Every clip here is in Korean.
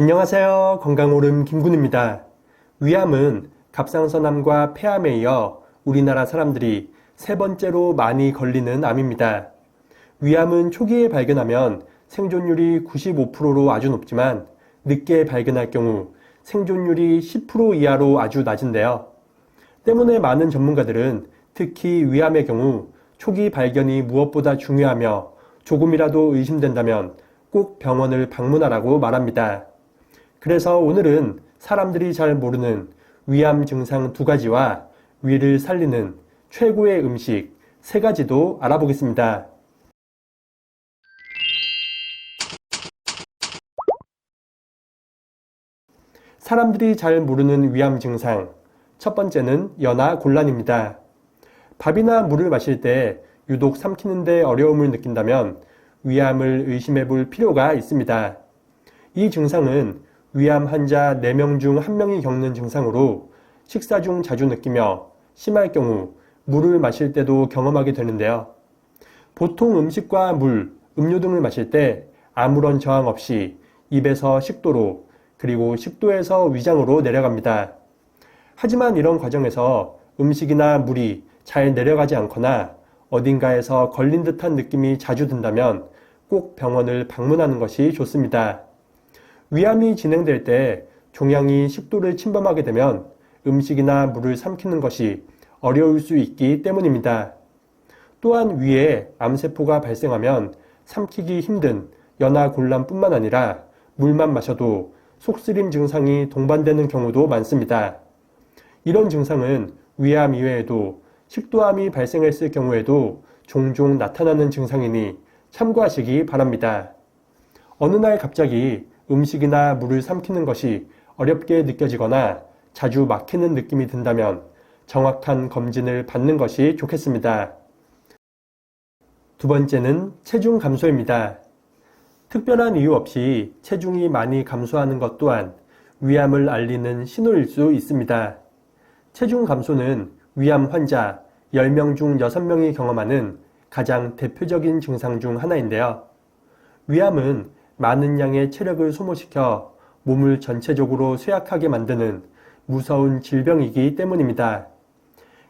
안녕하세요. 건강오름 김군입니다. 위암은 갑상선암과 폐암에 이어 우리나라 사람들이 세 번째로 많이 걸리는 암입니다. 위암은 초기에 발견하면 생존율이 95%로 아주 높지만 늦게 발견할 경우 생존율이 10% 이하로 아주 낮은데요. 때문에 많은 전문가들은 특히 위암의 경우 초기 발견이 무엇보다 중요하며 조금이라도 의심된다면 꼭 병원을 방문하라고 말합니다. 그래서 오늘은 사람들이 잘 모르는 위암 증상 두 가지와 위를 살리는 최고의 음식 세 가지도 알아보겠습니다. 사람들이 잘 모르는 위암 증상. 첫 번째는 연하 곤란입니다. 밥이나 물을 마실 때 유독 삼키는데 어려움을 느낀다면 위암을 의심해 볼 필요가 있습니다. 이 증상은 위암 환자 4명 중 1명이 겪는 증상으로 식사 중 자주 느끼며 심할 경우 물을 마실 때도 경험하게 되는데요. 보통 음식과 물, 음료 등을 마실 때 아무런 저항 없이 입에서 식도로 그리고 식도에서 위장으로 내려갑니다. 하지만 이런 과정에서 음식이나 물이 잘 내려가지 않거나 어딘가에서 걸린 듯한 느낌이 자주 든다면 꼭 병원을 방문하는 것이 좋습니다. 위암이 진행될 때 종양이 식도를 침범하게 되면 음식이나 물을 삼키는 것이 어려울 수 있기 때문입니다. 또한 위에 암세포가 발생하면 삼키기 힘든 연하 곤란뿐만 아니라 물만 마셔도 속쓰림 증상이 동반되는 경우도 많습니다. 이런 증상은 위암 이외에도 식도암이 발생했을 경우에도 종종 나타나는 증상이니 참고하시기 바랍니다. 어느 날 갑자기 음식이나 물을 삼키는 것이 어렵게 느껴지거나 자주 막히는 느낌이 든다면 정확한 검진을 받는 것이 좋겠습니다. 두 번째는 체중 감소입니다. 특별한 이유 없이 체중이 많이 감소하는 것 또한 위암을 알리는 신호일 수 있습니다. 체중 감소는 위암 환자 10명 중 6명이 경험하는 가장 대표적인 증상 중 하나인데요. 위암은 많은 양의 체력을 소모시켜 몸을 전체적으로 쇠약하게 만드는 무서운 질병이기 때문입니다.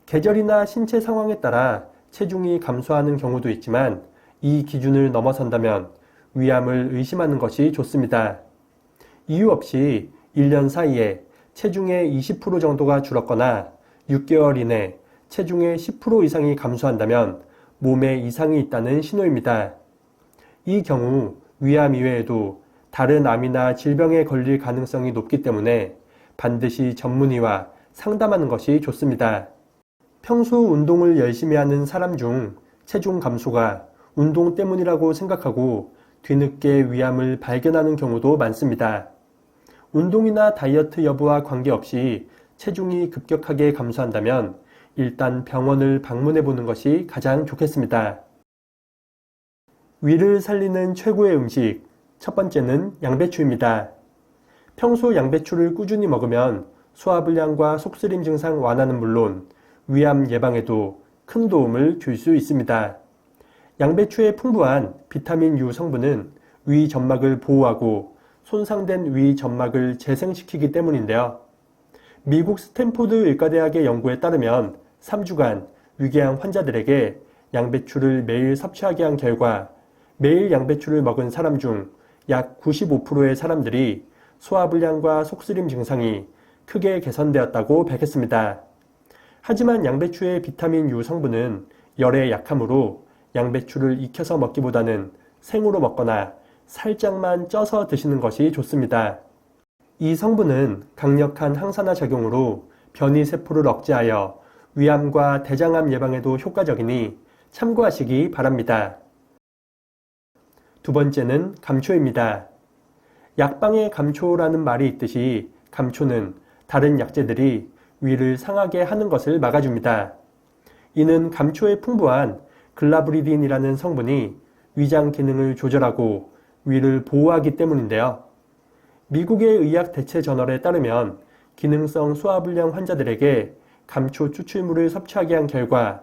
계절이나 신체 상황에 따라 체중이 감소하는 경우도 있지만 이 기준을 넘어선다면 위암을 의심하는 것이 좋습니다. 이유 없이 1년 사이에 체중의 20% 정도가 줄었거나 6개월 이내 체중의 10% 이상이 감소한다면 몸에 이상이 있다는 신호입니다. 이 경우 위암 이외에도 다른 암이나 질병에 걸릴 가능성이 높기 때문에 반드시 전문의와 상담하는 것이 좋습니다. 평소 운동을 열심히 하는 사람 중 체중 감소가 운동 때문이라고 생각하고 뒤늦게 위암을 발견하는 경우도 많습니다. 운동이나 다이어트 여부와 관계없이 체중이 급격하게 감소한다면 일단 병원을 방문해 보는 것이 가장 좋겠습니다. 위를 살리는 최고의 음식. 첫 번째는 양배추입니다. 평소 양배추를 꾸준히 먹으면 소화불량과 속쓰림 증상 완화는 물론 위암 예방에도 큰 도움을 줄 수 있습니다. 양배추의 풍부한 비타민 U 성분은 위 점막을 보호하고 손상된 위 점막을 재생시키기 때문인데요. 미국 스탠포드 의과대학의 연구에 따르면 3주간 위궤양 환자들에게 양배추를 매일 섭취하게 한 결과 매일 양배추를 먹은 사람 중 약 95%의 사람들이 소화불량과 속쓰림 증상이 크게 개선되었다고 밝혔습니다. 하지만 양배추의 비타민 U 성분은 열에 약하므로 양배추를 익혀서 먹기보다는 생으로 먹거나 살짝만 쪄서 드시는 것이 좋습니다. 이 성분은 강력한 항산화 작용으로 변이 세포를 억제하여 위암과 대장암 예방에도 효과적이니 참고하시기 바랍니다. 두 번째는 감초입니다. 약방에 감초라는 말이 있듯이 감초는 다른 약재들이 위를 상하게 하는 것을 막아줍니다. 이는 감초에 풍부한 글라브리딘이라는 성분이 위장 기능을 조절하고 위를 보호하기 때문인데요. 미국의 의학 대체 저널에 따르면 기능성 소화불량 환자들에게 감초 추출물을 섭취하게 한 결과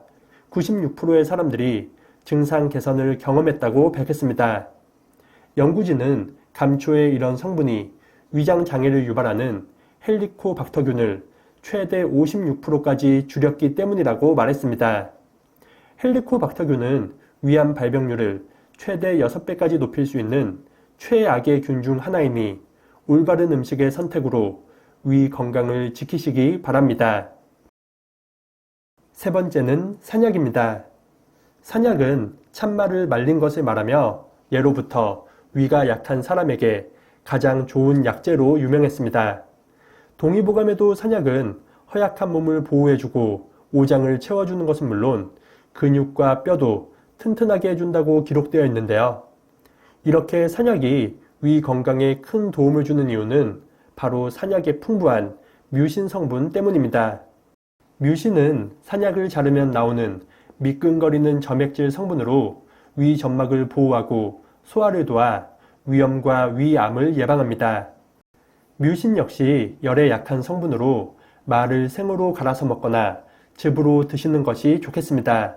96%의 사람들이 증상 개선을 경험했다고 밝혔습니다. 연구진은 감초의 이런 성분이 위장 장애를 유발하는 헬리코박터균을 최대 56%까지 줄였기 때문이라고 말했습니다. 헬리코박터균은 위암 발병률을 최대 6배까지 높일 수 있는 최악의 균 중 하나이니 올바른 음식의 선택으로 위 건강을 지키시기 바랍니다. 세 번째는 산약입니다. 산약은 찬말을 말린 것을 말하며 예로부터 위가 약한 사람에게 가장 좋은 약재로 유명했습니다. 동의보감에도 산약은 허약한 몸을 보호해주고 오장을 채워주는 것은 물론 근육과 뼈도 튼튼하게 해준다고 기록되어 있는데요. 이렇게 산약이 위 건강에 큰 도움을 주는 이유는 바로 산약의 풍부한 뮤신 성분 때문입니다. 뮤신은 산약을 자르면 나오는 미끈거리는 점액질 성분으로 위 점막을 보호하고 소화를 도와 위염과 위암을 예방합니다. 뮤신 역시 열에 약한 성분으로 말을 생으로 갈아서 먹거나 즙으로 드시는 것이 좋겠습니다.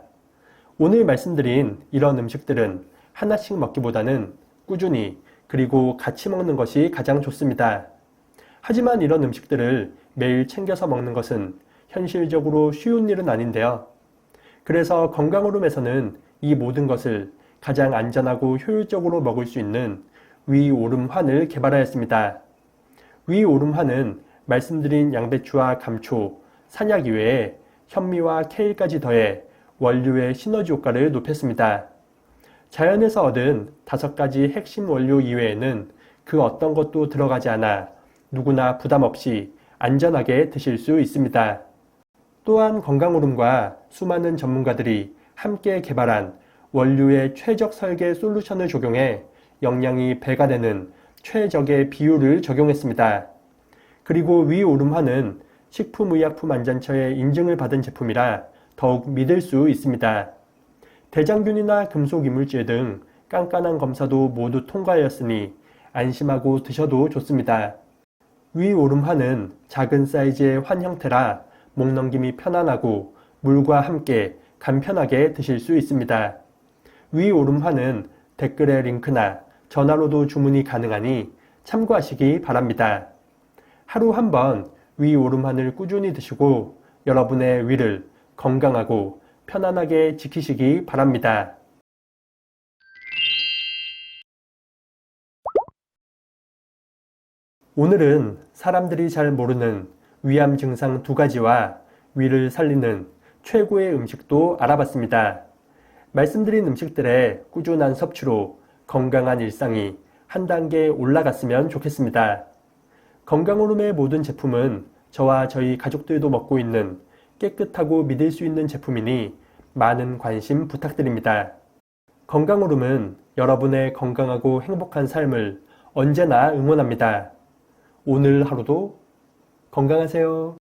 오늘 말씀드린 이런 음식들은 하나씩 먹기보다는 꾸준히 그리고 같이 먹는 것이 가장 좋습니다. 하지만 이런 음식들을 매일 챙겨서 먹는 것은 현실적으로 쉬운 일은 아닌데요. 그래서 건강오름에서는 이 모든 것을 가장 안전하고 효율적으로 먹을 수 있는 위오름환을 개발하였습니다. 위오름환은 말씀드린 양배추와 감초, 산약 이외에 현미와 케일까지 더해 원료의 시너지 효과를 높였습니다. 자연에서 얻은 다섯 가지 핵심 원료 이외에는 그 어떤 것도 들어가지 않아 누구나 부담 없이 안전하게 드실 수 있습니다. 또한 건강오름과 수많은 전문가들이 함께 개발한 원료의 최적 설계 솔루션을 적용해 영양이 배가 되는 최적의 비율을 적용했습니다. 그리고 위 오름화는 식품의약품 안전처의 인증을 받은 제품이라 더욱 믿을 수 있습니다. 대장균이나 금속 이물질 등 깐깐한 검사도 모두 통과하였으니 안심하고 드셔도 좋습니다. 위 오름화는 작은 사이즈의 환 형태라 목 넘김이 편안하고 물과 함께 간편하게 드실 수 있습니다. 위 오름화는 댓글의 링크나 전화로도 주문이 가능하니 참고하시기 바랍니다. 하루 한 번 위 오름환을 꾸준히 드시고 여러분의 위를 건강하고 편안하게 지키시기 바랍니다. 오늘은 사람들이 잘 모르는 위암 증상 두 가지와 위를 살리는 최고의 음식도 알아봤습니다. 말씀드린 음식들의 꾸준한 섭취로 건강한 일상이 한 단계 올라갔으면 좋겠습니다. 건강오름의 모든 제품은 저와 저희 가족들도 먹고 있는 깨끗하고 믿을 수 있는 제품이니 많은 관심 부탁드립니다. 건강오름은 여러분의 건강하고 행복한 삶을 언제나 응원합니다. 오늘 하루도 건강하세요.